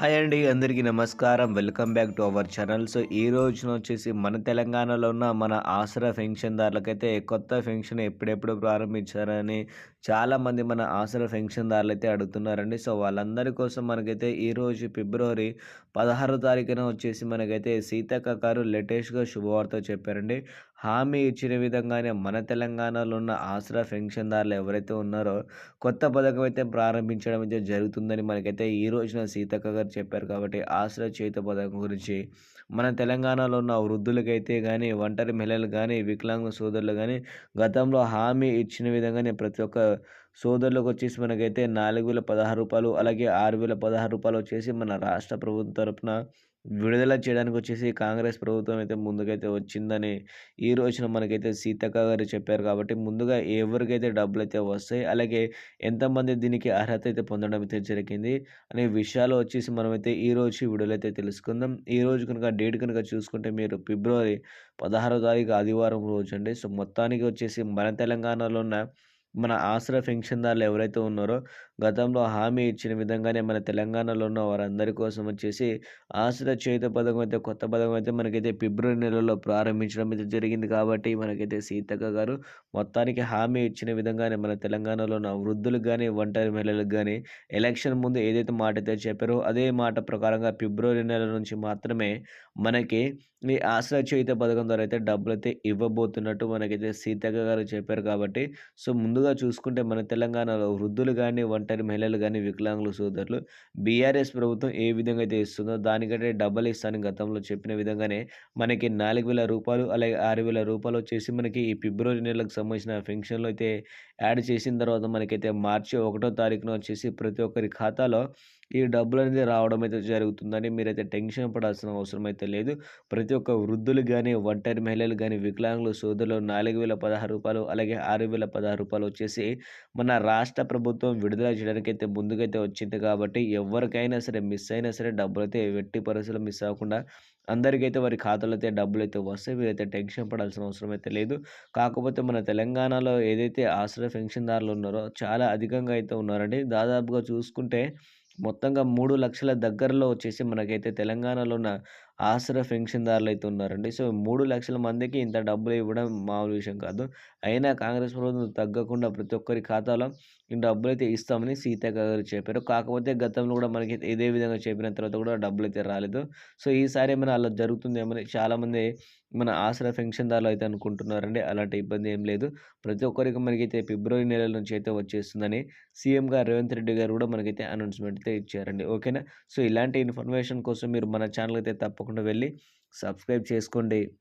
Hi అండి అందరికీ నమస్కారం. Welcome back to our channel. So ఈ రోజున వచ్చేసి మన తెలంగాణలో ఉన్న మన ఆసరా పెన్షన్దారులకైతే కొత్త పెన్షన్ ఎప్పుడెప్పుడు ప్రారంభించారని చాలామంది మన ఆసరా పెన్షన్దారులు అయితే అడుగుతున్నారండి. సో వాళ్ళందరి కోసం మనకైతే ఈరోజు ఫిబ్రవరి పదహారో తారీఖున వచ్చేసి మనకైతే సీతక్క గారు లేటెస్ట్గా శుభవార్త చెప్పారండి. హామీ ఇచ్చిన విధంగానే మన తెలంగాణలో ఉన్న ఆసరా పెన్షన్దారులు ఎవరైతే ఉన్నారో కొత్త పథకం అయితే ప్రారంభించడం అయితే జరుగుతుందని మనకైతే ఈ రోజున సీతక్క గారు చెప్పారు కాబట్టి ఆసరా చేత పథకం గురించి మన తెలంగాణలో ఉన్న వృద్ధులకైతే కానీ ఒంటరి మహిళలు కానీ వికలాంగ సోదరులు కానీ గతంలో హామీ ఇచ్చిన విధంగానే ప్రతి ఒక్క సోదరులకు వచ్చేసి మనకైతే నాలుగు వేల పదహారు రూపాయలు అలాగే ఆరు వేల పదహారు రూపాయలు వచ్చేసి మన రాష్ట్ర ప్రభుత్వం తరపున విడుదల చేయడానికి వచ్చేసి కాంగ్రెస్ ప్రభుత్వం అయితే ముందుకైతే వచ్చిందని ఈ రోజున మనకైతే సీతక్క గారు చెప్పారు కాబట్టి ముందుగా ఎవరికైతే డబ్బులు అయితే వస్తాయి అలాగే ఎంతమంది దీనికి అర్హత అయితే పొందడం అయితే జరిగింది అనే విషయాలు వచ్చేసి మనమైతే ఈ రోజు విడుదలైతే తెలుసుకుందాం. ఈ రోజు కనుక డేట్ కనుక చూసుకుంటే మీరు ఫిబ్రవరి పదహారో తారీఖు ఆదివారం రోజు అండి. సో మొత్తానికి వచ్చేసి మన తెలంగాణలో ఉన్న మన ఆసరా పెన్షన్దారులు ఎవరైతే ఉన్నారో గతంలో హామీ ఇచ్చిన విధంగానే మన తెలంగాణలో ఉన్న వారందరి కోసం వచ్చేసి ఆసరా చేత పథకం అయితే కొత్త పథకం అయితే మనకైతే ఫిబ్రవరి నెలలో ప్రారంభించడం అయితే జరిగింది కాబట్టి మనకైతే సీతక్క గారు మొత్తానికి హామీ ఇచ్చిన విధంగానే మన తెలంగాణలో ఉన్న వృద్ధులకు కానీ ఒంటరి మహిళలకు కానీ ఎలక్షన్ ముందు ఏదైతే మాట అయితే చెప్పారో అదే మాట ప్రకారంగా ఫిబ్రవరి నెల నుంచి మాత్రమే మనకి ఈ ఆసరా చేత పథకం ద్వారా అయితే డబ్బులు అయితే ఇవ్వబోతున్నట్టు మనకైతే సీతక్క గారు చెప్పారు కాబట్టి సో ముందుగా చూసుకుంటే మన తెలంగాణలో వృద్ధులు కానీ ఒంటరి మహిళలు కానీ వికలాంగులు సోదరులు బీఆర్ఎస్ ప్రభుత్వం ఏ విధంగా అయితే ఇస్తుందో దానికంటే డబ్బులు ఇస్తానని గతంలో చెప్పిన విధంగానే మనకి నాలుగు వేల రూపాయలు అలాగే ఆరు వేల రూపాయలు వచ్చేసి మనకి ఈ ఫిబ్రవరి నెలకు సంబంధించిన పెన్షన్లు అయితే యాడ్ చేసిన తర్వాత మనకైతే మార్చి ఒకటో తారీఖున వచ్చేసి ప్రతి ఒక్కరి ఖాతాలో ఈ డబ్బులు అనేది రావడం అయితే జరుగుతుందని మీరైతే టెన్షన్ పడాల్సిన అవసరం అయితే లేదు. ప్రతి ఒక్క వృద్ధులు కానీ ఒంటరి మహిళలు కానీ వికలాంగులు సోదరులు నాలుగు వేల పదహారు రూపాయలు అలాగే ఆరు వేల పదహారు రూపాయలు వచ్చేసి మన రాష్ట్ర ప్రభుత్వం విడుదల చేయడానికి అయితే ముందుకైతే వచ్చింది కాబట్టి ఎవరికైనా సరే మిస్ అయినా సరే డబ్బులు అయితే వెట్టి పరిస్థితులు మిస్ అవ్వకుండా అందరికైతే వారి ఖాతాలో అయితే డబ్బులు అయితే వస్తాయి. వీరైతే టెన్షన్ పడాల్సిన అవసరం అయితే లేదు. కాకపోతే మన తెలంగాణలో ఏదైతే ఆశ్రయ పెన్షన్దారులు ఉన్నారో చాలా అధికంగా అయితే ఉన్నారండి. దాదాపుగా చూసుకుంటే మొత్తంగా మూడు లక్షల దగ్గరలో వచ్చేసి మనకైతే తెలంగాణలో ఉన్న ఆసరా పెన్షన్దారులు అయితే ఉన్నారండి. సో మూడు లక్షల మందికి ఇంత డబ్బులు ఇవ్వడం మామూలు విషయం కాదు. అయినా కాంగ్రెస్ ప్రభుత్వం తగ్గకుండా ప్రతి ఒక్కరి ఖాతాలో ఈ డబ్బులు అయితే ఇస్తామని సీతక్క గారు చెప్పారు. కాకపోతే గతంలో కూడా మనకి ఇదే విధంగా చెప్పిన తర్వాత కూడా డబ్బులు అయితే రాలేదు. సో ఈసారి ఏమైనా అలా జరుగుతుందేమని చాలామంది మన ఆసరా పెన్షన్దారులు అయితే అనుకుంటున్నారండి. అలాంటి ఇబ్బంది ఏం లేదు. ప్రతి ఒక్కరికి మనకైతే ఫిబ్రవరి నెల నుంచి అయితే వచ్చేస్తుందని సీఎం గారు రేవంత్ రెడ్డి గారు కూడా మనకైతే అనౌన్స్మెంట్ అయితే ఇచ్చారండి. ఓకేనా? సో ఇలాంటి ఇన్ఫర్మేషన్ కోసం మీరు మన ఛానల్ అయితే తప్పకుండా తప్పకుండా వెళ్ళి సబ్స్క్రైబ్ చేసుకోండి.